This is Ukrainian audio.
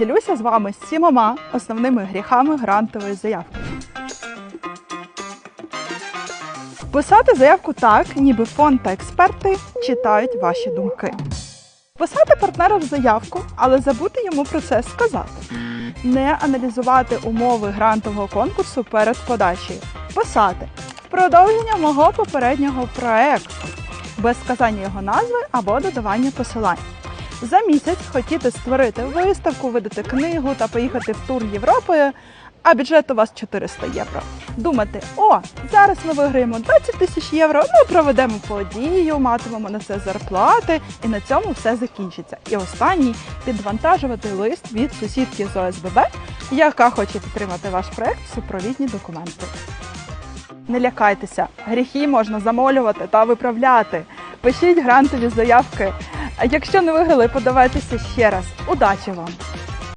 Ділюся з вами сімома основними гріхами грантової заявки. Писати заявку так, ніби фонд та експерти читають ваші думки. Писати партнера в заявку, але забути йому про це сказати. Не аналізувати умови грантового конкурсу перед подачею. Писати продовження мого попереднього проекту без сказання його назви або додавання посилань. За місяць хотіти створити виставку, видати книгу та поїхати в тур Європою, а бюджет у вас 400 євро. Думати, о, зараз ми виграємо 20 тисяч євро, ми проведемо подію, матимемо на це зарплати, і на цьому все закінчиться. І останній підвантажувати лист від сусідки з ОСББ, яка хоче підтримати ваш проект супровідні документи. Не лякайтеся, гріхи можна замолювати та виправляти. Пишіть грантові заявки. Якщо не виграли, подавайтеся ще раз. Удачі вам!